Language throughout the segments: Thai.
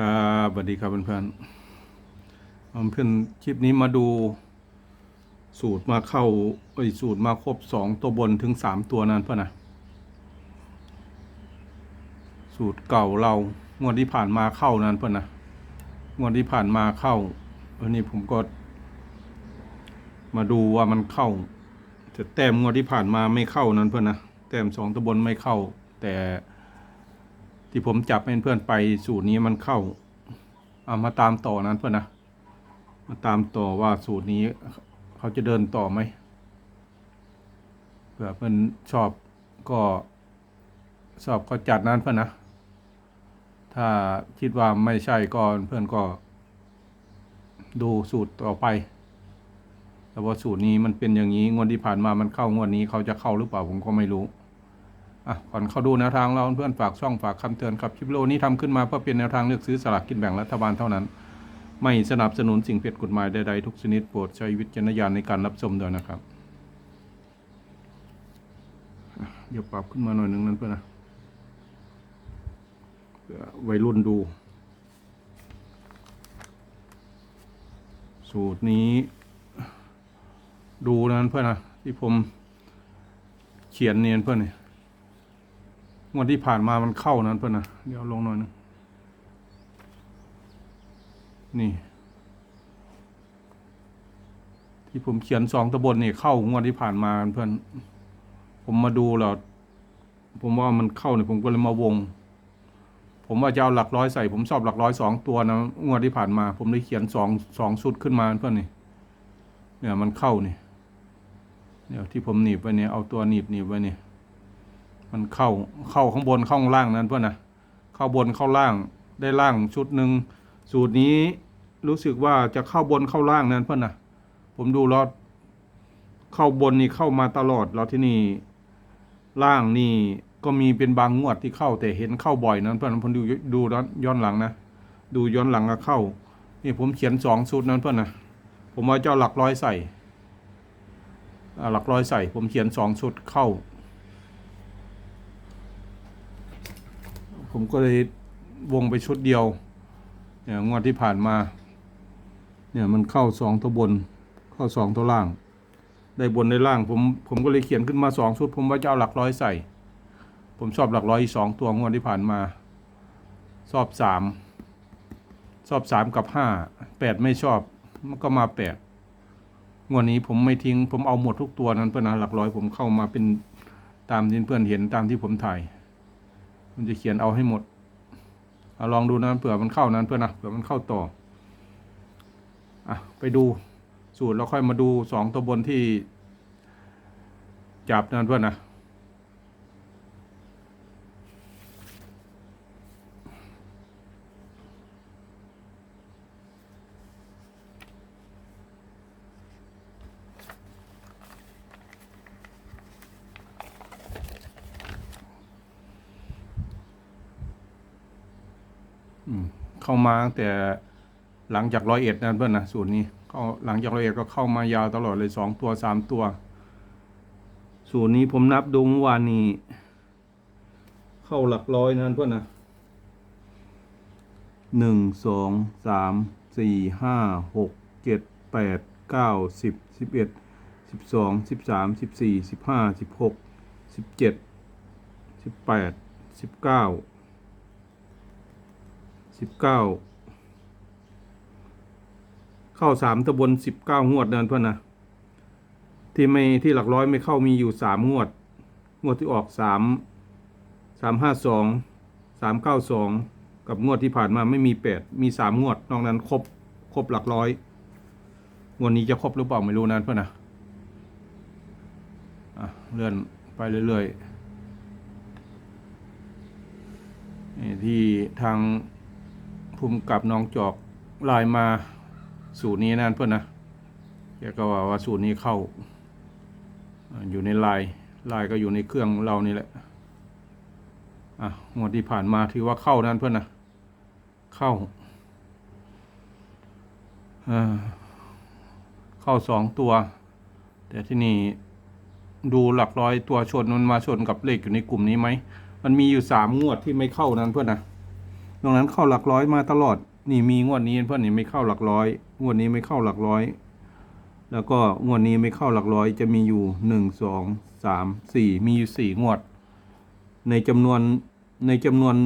ครับสวัสดีครับเพื่อนๆเอาเพื่อนคลิปนี้มาดู สูตรมาเข้าเอ้สูตรมาครบสองตัวบนถึงสามตัวนั้นเพื่อนนะสูตรเก่าเรางวดที่ผ่านมาเข้านั้นเพื่อนนะงวดที่ผ่านมาเข้าอันนี้ผมก็ มาดูว่ามันเข้าแต่แต้มงวดที่ผ่านมาไม่เข้านั้นเพื่อนนะแต้มสองตัวบนไม่เข้า แต่ ที่ผมจับให้เพื่อนไปสูตรนี้มันเข้าเอามาตามต่อนั้นเพื่อนนะมาตามต่อว่าสูตรนี้เขาจะเดินต่อไหมเผื่อเพื่อนชอบก็ชอบก็จัดนั้นเพื่อนนะ ถ้าคิดว่าไม่ใช่ก็เพื่อนก็ ดูสูตรต่อไป แต่ว่าสูตรนี้มันเป็นอย่างนี้งวดที่ผ่านมามันเข้างวดนี้เขาจะเข้าหรือเปล่าผมก็ไม่รู้ อะก่อนเข้าดูแนวทางเราเพื่อนฝากช่องฝากคำเตือนครับคลิปโลนี้ทำขึ้นมาเพื่อเป็นแนวทางเลือกซื้อสลากกินแบ่งรัฐบาลเท่านั้น ไม่สนับสนุนสิ่งผิดกฎหมายใดๆทุกชนิดโปรดใช้วิจารณญาณในการรับชมด้วยนะครับเดี๋ยวปรับขึ้นมาหน่อยนึงนั้นเพื่อนนะเพื่อวัยรุ่นดู สูตรนี้ ดูนั้นเพื่อนนะที่ผมเขียนเนียนเพื่อนเนี่ย งวดที่ผ่านมามันเข้านั้นเพื่อนนะเดี๋ยวลงหน่อยนึงนี่ ที่ผมเขียนสองตะบนนี่เข้างวดที่ผ่านมาเพื่อน ผมมาดูแล้วผมว่ามันเข้าเนี่ยผมก็เลยมาวง ผมว่าจะเอาหลักร้อยใส่ ผมชอบหลักร้อยสองตัวนะงวดที่ผ่านมา ผมเลยเขียนสองสองชุดขึ้นมาเพื่อนนี่เนี่ยมันเข้านี่เนี่ยที่ผมหนีบไว้เนี่ยเอาตัวหนีบหนีบไว้เนี่ย มันเข้าเข้าข้างบนเข้าข้างล่างนั้นเพื่อนนะเข้าบนเข้าล่างได้ล่างชุดหนึ่งสูตรนี้รู้สึกว่าจะเข้าบนเข้าล่างนั้นเพื่อนนะผมดูแล้วเข้าบนนี่เข้ามาตลอดแล้วที่นี่ล่างนี่ก็มีเป็นบางงวดที่เข้าแต่เห็นเข้าบ่อยนั้นเพื่อนผมดูดูย้อนหลังนะดูย้อนหลังก็เข้านี่ผมเขียนสองสูตรนั้นเพื่อนนะผมว่าเจ้าหลักร้อยใส่หลักร้อยใส่ ผมเขียนสองชุดเข้า ผมก็เลยวงไปชุดเดียว เนี่ยงวดที่ผ่านมา เนี่ยมันเข้าสองตัวบน เข้าสองตัวล่าง ได้บนได้ล่าง ผมผมก็เลยเขียนขึ้นมาสองชุด ผมว่าจะเอาหลักร้อยใส่ ผมชอบหลักร้อยสองตัวงวดที่ผ่านมาชอบสามชอบสามกับห้าแปดไม่ชอบ มันก็มาแปดงวดนี้ผมไม่ทิ้ง ผมเอาหมดทุกตัวนั้นเพื่อนนะหลักร้อยผมเข้ามาเป็นตามที่เพื่อนเห็นตามที่ผมถ่าย มันจะเขียนเอาให้หมดเอาลองดูนะเผื่อมันเข้านั้นเพื่อนนะเผื่อมันเข้าต่ออะไปดูสูตรแล้วค่อยมาดูสองตัวบนที่จับนั้นเพื่อนนะ อืม เข้ามาตั้งแต่หลังจากร้อยเอ็ดนั่นเพื่อนนะสูตรนี้เข้าหลังจากร้อยเอ็ดก็เข้ามายาวตลอดเลยสองตัวสามตัว สูตรนี้ผมนับดูเมื่อวานนี้เข้าหลักร้อยนั่นเพื่อนนะหนึ่งสองสามสี่ห้าหกเจ็ดแปดเก้าสิบสิบเอ็ดสิบสองสิบสามสิบสี่สิบห้าสิบหกสิบเจ็ดสิบแปดสิบเก้า สิบเก้าเข้าสามตะบนสิบเก้างวดเดินเพื่อนนะที่ไม่ที่หลักร้อยไม่เข้ามีอยู่สามงวด งวดที่ออกสามสามห้าสองสามเก้าสองกับงวดที่ผ่านมาไม่มีแปดมีสามงวด นอกนั้นครบครบหลักร้อย งวดนี้จะครบหรือเปล่าไม่รู้นะเพื่อนนะอะเลื่อนไปเรื่อยๆที่ทาง ภูมิกับน้องจอกลน์มาสูตรนี้นั่นเพื่อนนะแกก็ว่าว่าสูตรนี้เข้า อยู่ในลน์ไลน์ก็อยู่ในเครื่องเรานี่แหละอะงวดที่ผ่านมาถือว่าเข้านั่นเพื่อนนะเข้าอ่าเข้าสองตัว แต่ที่นี่ดูหลักร้อยตัวชนมันมาชนกับเลขอยู่ในกลุ่มนี้ไหม มันมีอยู่สามงวดที่ไม่เข้านั้นเพื่อนนะ ตรงนั้นเข้าหลักร้อยมาตลอด นี่มีงวดนี้เพื่อนนี่ไม่เข้าหลักร้อย งวดนี้ไม่เข้าหลักร้อย แล้วก็งวดนี้ไม่เข้าหลักร้อย จะมีอยู่หนึ่งสองสามสี่มีอยู่สี่งวด ในจำนวนในจำนวน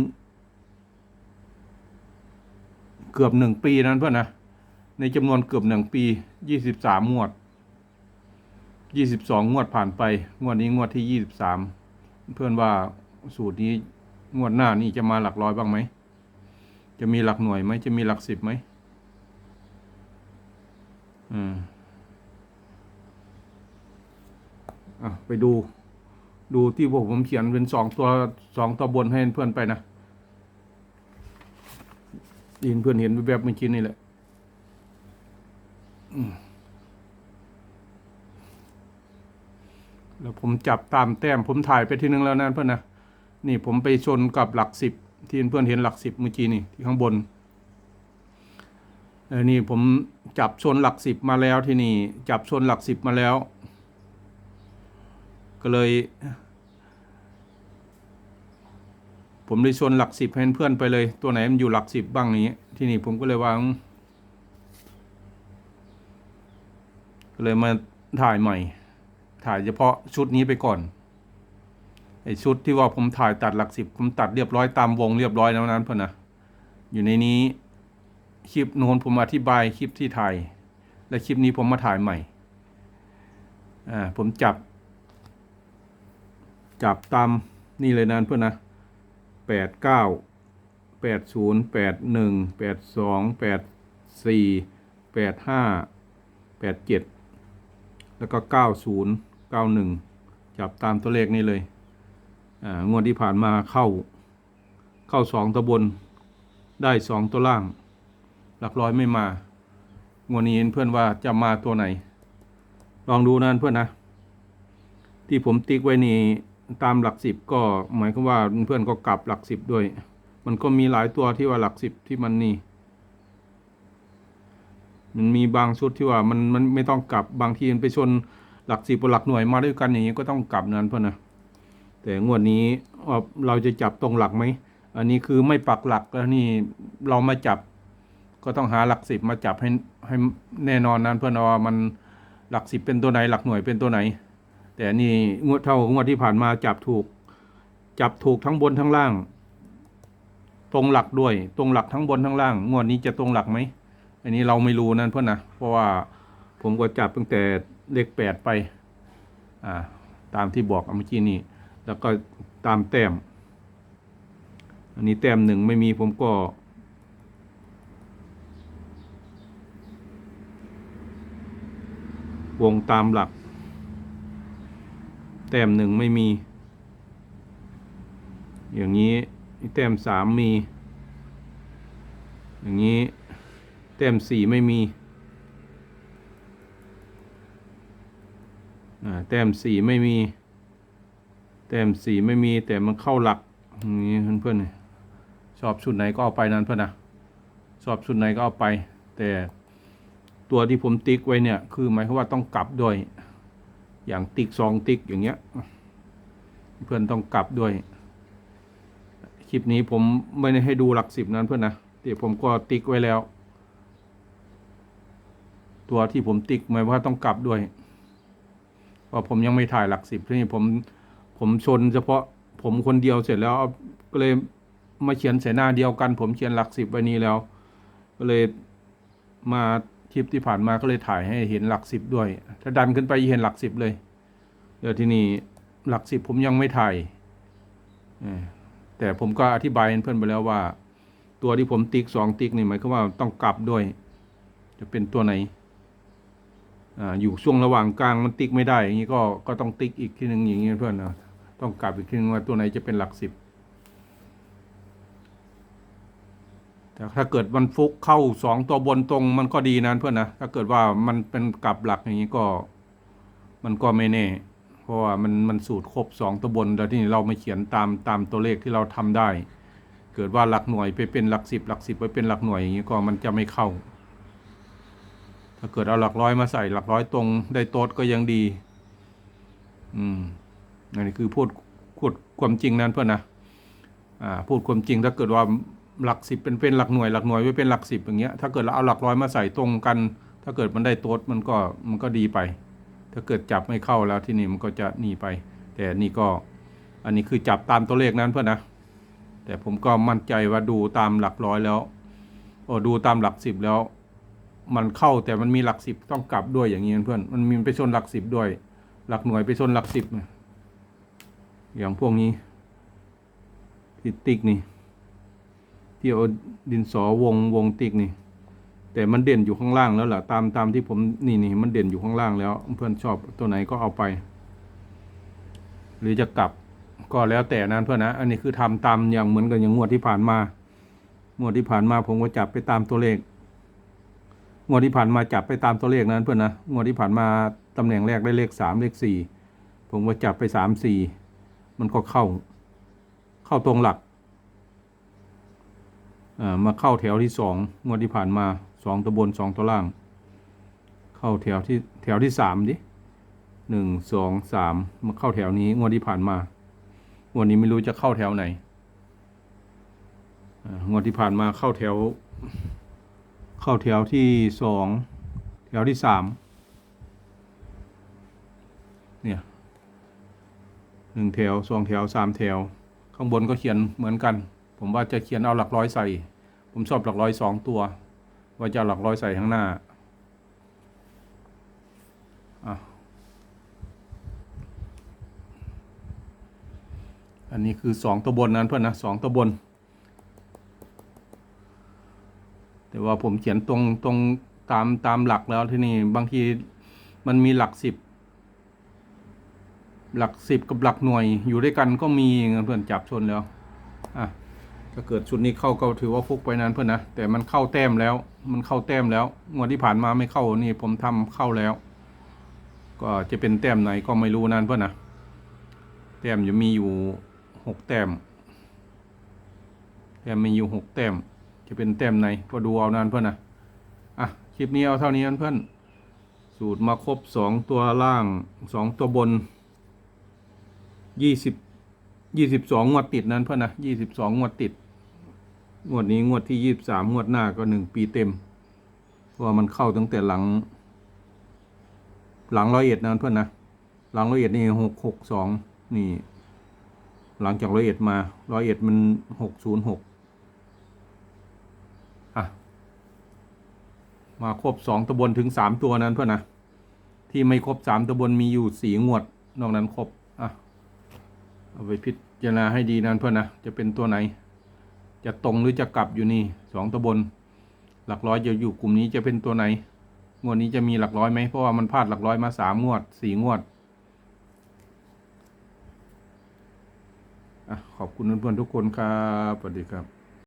เกือบหนึ่งปีนั้นเพื่อนนะในจำนวนเกือบหนึ่งปียี่สิบสามงวดยี่สิบสองงวดผ่านไป งวดนี้งวดที่ยี่สิบสามเพื่อนว่าสูตรนี้งวดหน้านี่จะมาหลักร้อยบ้างไหม จะมีหลักหน่วยไหมจะมีหลักสิบไหมอืมอะไปดู ดูที่พวกผมเขียนเป็นสองตัวสองตัวบนให้เพื่อนไปนะยินเพื่อนเห็นแบบเมื่อกี้นี่แหละแล้วผมจับตามแต้มผมถ่ายไปทีนึงแล้วนะเพื่อนนะ นี่ผมไปชนกับหลักสิบ ที่เพื่อนเห็นหลักสิบเมื่อกี้นี่ที่ข้างบนเออนี่ผมจับชนหลักสิบมาแล้วที่นี่ จับชนหลักสิบมาแล้ว ก็เลย ผมเลยชนหลักสิบให้เพื่อนไปเลย ตัวไหนมันอยู่หลักสิบบ้างนี้ ที่นี่ผมก็เลยวางก็เลยมาถ่ายใหม่ ถ่ายเฉพาะชุดนี้ไปก่อน ชุดที่ว่าผมถ่ายตัดหลักสิบผมตัดเรียบร้อยตามวงเรียบร้อยแล้วนั้นเพื่อนนะอยู่ในนี้คลิปโน้นผมอธิบายคลิปที่ถ่ายและคลิปนี้ผมมาถ่ายใหม่อ่าผมจับ จับตามนี่เลยนะเพื่อนนะแปดเก้าแปดศูนย์แปดหนึ่งแปดสองแปดสี่แปดห้าแปดเจ็ดแล้วก็เก้าศูนย์เก้าหนึ่งจับตามตัวเลขนี้เลย งวดที่ผ่านมาเข้าเข้าสองตัวบนได้สองตัวล่าง หลักร้อยไม่มางวดนี้เพื่อนว่าจะมาตัวไหน ลองดูนะเพื่อนนะ ที่ผมติ๊กไว้นี่ตามหลักสิบก็หมายความว่าเพื่อนก็กลับหลักสิบด้วย มันก็มีหลายตัวที่ว่าหลักสิบที่มันนี่ มันมีบางชุดที่ว่ามันมันไม่ต้องกลับบางทีมันไปชนหลักสิบกับหลักหน่วยมาด้วยกันอย่างนี้ก็ต้องกลับนั้นเพื่อนนะ แต่งวดนี้เราจะจับตรงหลักไหม อันนี้คือไม่ปักหลักแล้วนี่เรามาจับ ก็ต้องหาหลักสิบมาจับให้ให้แน่นอนนั้นเพื่อนว่ามันหลักสิบเป็นตัวไหนหลักหน่วยเป็นตัวไหน แต่นี่งวดเท่างวดที่ผ่านมาจับถูก จับถูกทั้งบนทั้งล่าง ตรงหลักด้วย ตรงหลักทั้งบนทั้งล่าง งวดนี้จะตรงหลักไหมอันนี้เราไม่รู้นั่นเพื่อนนะเพราะว่าผมก็จับตั้งแต่เลขแปดไป อ่า ตามที่บอกเมื่อกี้นี้ แล้วก็ตามแต้ม อันนี้แต้มหนึ่งไม่มีผมก็วงตามหลัก แต้มหนึ่งไม่มี อย่างนี้แต้มสามมี อย่างนี้แต้มสี่ไม่มีอ่าแต้มสี่ไม่มี แต้มสีไม่มีแต่มันเข้าหลักอย่างนี้เพื่อนๆชอบชุดไหนก็เอาไปนั้นเพื่อนนะชอบชุดไหนก็เอาไป แต่ตัวที่ผมติ๊กไว้เนี่ย คือหมายความว่าต้องกลับด้วย อย่างติ๊กสองติ๊กอย่างเงี้ย เพื่อนต้องกลับด้วย คลิปนี้ผมไม่ได้ให้ดูหลักสิบนั้นเพื่อนนะแต่ผมก็ติ๊กไว้แล้ว ตัวที่ผมติ๊กหมายว่าต้องกลับด้วยเพราะผมยังไม่ถ่ายหลักสิบที่นี่ผม ผมชนเฉพาะผมคนเดียวเสร็จแล้วก็เลยมาเขียนใส่หน้าเดียวกัน ผมเขียนหลักสิบไว้นี้แล้ว ก็เลยมาคลิปที่ผ่านมาก็เลยถ่ายให้เห็นหลักสิบด้วย ถ้าดันขึ้นไปเห็นหลักสิบเลยเดี๋ยวที่นี่หลักสิบผมยังไม่ถ่ายแต่ผมก็อธิบายให้เพื่อนไปแล้วว่า ตัวที่ผมติ๊กสองติ๊กนี่หมายความว่าต้องกลับด้วย จะเป็นตัวไหนออยู่ช่วงระหว่างกลางมันติ๊กไม่ได้อย่างนี้ก็ก็ต้องติ๊กอีกทีหนึ่งอย่างนี้เพื่อนนะ ต้องกลับอีกทีนึงว่าตัวไหนจะเป็นหลักสิบแต่ถ้าเกิดมันฟุกเข้าสองตัวบนตรงมันก็ดีนะเพื่อนนะถ้าเกิดว่ามันเป็นกลับหลักอย่างนี้ก็ มันก็ไม่แน่ เพราะว่ามันมันสูตรครบสองตัวบนแล้วที่เราไม่เขียนตามตามตัวเลขที่เราทำได้ เกิดว่าหลักหน่วยไปเป็นหลักสิบหลักสิบไปเป็นหลักหน่วยอย่างนี้ก็มันจะไม่เข้า ถ้าเกิดเอาหลักร้อยมาใส่หลักร้อยตรงได้โต๊ดก็ยังดี อืม อันนี้คือพูดพูดความจริงนั้นเพื่อนนะอ่าพูดความจริงถ้าเกิดว่าหลักสิบเป็นเป็นหลักหน่วยหลักหน่วยไว้เป็นหลักสิบอย่างเงี้ยถ้าเกิดเราเอาหลักร้อยมาใส่ตรงกัน ถ้าเกิดมันได้โต๊ดมันก็มันก็ดีไป ถ้าเกิดจับไม่เข้าแล้วที่นี่มันก็จะหนีไป แต่นี่ก็อันนี้คือจับตามตัวเลขนั้นเพื่อนนะแต่ผมก็มั่นใจว่าดูตามหลักร้อยแล้วโอ้ดูตามหลักสิบแล้ว มันเข้าแต่มันมีหลักสิบต้องกลับด้วยอย่างนี้เพื่อนมันมีไปชนหลักสิบด้วย หลักหน่วยไปชนหลักสิบ อย่างพวกนี้ที่ติ๊กนี่ที่เอาดินสอวงวงติ๊กนี่ แต่มันเด่นอยู่ข้างล่างแล้วล่ะตามตามที่ผมนี่นี่มันเด่นอยู่ข้างล่างแล้ว เพื่อนชอบตัวไหนก็เอาไป หรือจะกลับก็แล้วแต่นั้นเพื่อนนะอันนี้คือทำตามอย่างเหมือนกันอย่างงวดที่ผ่านมางวดที่ผ่านมาผมก็จับไปตามตัวเลขงวดที่ผ่านมาจับไปตามตัวเลขนั้นเพื่อนนะงวดที่ผ่านมาตำแหน่งแรกได้เลขสามเลขสี่ผมก็จับไปสามสี่ มันก็เข้า เข้าตรงหลักมาเข้าแถวที่สองงวดที่ผ่านมาสองตัวบนสองตัวล่าง เข้าแถวที่แถวที่สามดิหนึ่งสองสามมาเข้าแถวนี้งวดที่ผ่านมางวดนี้ไม่รู้จะเข้าแถวไหนงวดที่ผ่านมาเข้าแถว เข้าแถวที่สองแถวที่สามเนี่ย หนึ่งแถวสองแถวสามแถว ข้างบนก็เขียนเหมือนกัน ผมว่าจะเขียนเอาหลักร้อยใส่ ผมชอบหลักร้อยสองตัว ว่าจะหลักร้อยใส่ข้างหน้าอันนี้คือสองตัวบนนั้นเพื่อนนะสองตัวบน แต่ว่าผมเขียนตรงตรงตามตามหลักแล้วที่นี่บางทีมันมีหลักสิบ หลักสิบกับหลักหน่วยอยู่ด้วยกันก็มีเพื่อนจับชนแล้วอะถ้าเกิดชุดนี้เข้าก็ถือว่าฟุกไปนั้นเพื่อนนะแต่มันเข้าแต้มแล้ว มันเข้าแต้มแล้วงวดที่ผ่านมาไม่เข้านี่ผมทำเข้าแล้ว ก็จะเป็นแต้มไหนก็ไม่รู้นั้นเพื่อนนะแต้มจะมีอยู่หกแต้มแต้มมีอยู่หกแต้มจะเป็นแต้มไหนก็ดูเอานั้นเพื่อนนะอะคลิปนี้เอาเท่านี้นเพื่อนสูตรมาครบสองตัวล่างสองตัวบน ยี่สิบยี่สิบสองงวดติดนั้นเพื่อนนะยี่สิบสองงวดติด งวดนี้งวดที่ยี่สิบสามงวดหน้าก็หนึ่งปีเต็ม เพราะว่ามันเข้าตั้งแต่หลัง หลังร้อยเอ็ดนั้นเพื่อนนะหลังร้อยเอ็ดนี่หกหกสองนี่ หลังจากร้อยเอ็ดมาร้อยเอ็ดมันหกศูนย์หกอะ มาครบสองตัวบนถึงสามตัวนั้นเพื่อนนะที่ไม่ครบสามตัวบนมีอยู่สี่งวด นอกนั้นครบ เอาไปพิจารณาให้ดีนั่นเพื่อนนะ จะเป็นตัวไหน จะตรงหรือจะกลับอยู่นี่สองตัวบน หลักร้อยจะอยู่กลุ่มนี้จะเป็นตัวไหน งวดนี้จะมีหลักร้อยไหม เพราะว่ามันพลาดหลักร้อยมาสามงวดสี่งวดอะขอบคุณเพื่อนๆทุกคนครับสวัสดีครับ